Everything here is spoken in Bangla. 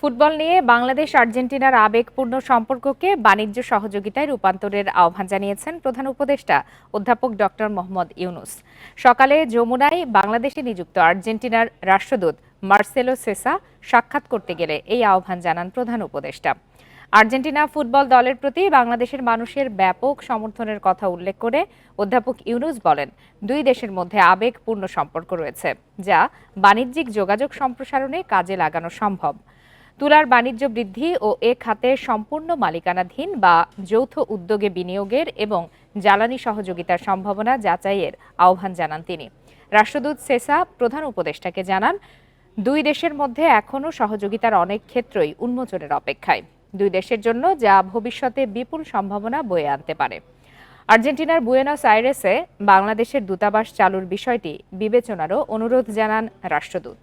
ফুটবল নিয়ে বাংলাদেশ আর্জেন্টিনার আবেগপূর্ণ সম্পর্ককে বাণিজ্য সহযোগিতায় রূপান্তরের আহ্বান জানিয়েছেন প্রধান উপদেষ্টা অধ্যাপক ডক্টর মোহাম্মদ ইউনুস। সকালে যমুনায় বাংলাদেশে নিযুক্ত আর্জেন্টিনার রাষ্ট্রদূত মার্সেলো সেসা সাক্ষাৎ করতে গেলে এই আহ্বান জানান প্রধান উপদেষ্টা। আর্জেন্টিনা ফুটবল দলের প্রতি বাংলাদেশের মানুষের ব্যাপক সমর্থনের কথা উল্লেখ করে অধ্যাপক ইউনুস বলেন, দুই দেশের মধ্যে আবেগপূর্ণ সম্পর্ক রয়েছে, যা বাণিজ্যিক যোগাযোগ সম্প্রসারণে কাজে লাগানো সম্ভব। তুলার বাণিজ্য বৃদ্ধি ও এ খাতে সম্পূর্ণ মালিকানাধীন বা যৌথ উদ্যোগে বিনিয়োগের এবং জ্বালানি সহযোগিতার সম্ভাবনা যাচাইয়ের আহ্বান জানান তিনি। রাষ্ট্রদূত সেসা, প্রধান উপদেষ্টাকে জানান, দুই দেশের মধ্যে এখনও সহযোগিতার অনেক ক্ষেত্রই উন্মোচনের অপেক্ষায়। দুই দেশের জন্য যা ভবিষ্যতে বিপুল সম্ভাবনা বয়ে আনতে পারে। আর্জেন্টিনার বুয়েনোস আইরেসে বাংলাদেশের দূতাবাস চালুর বিষয়টি বিবেচনারও অনুরোধ জানান রাষ্ট্রদূত।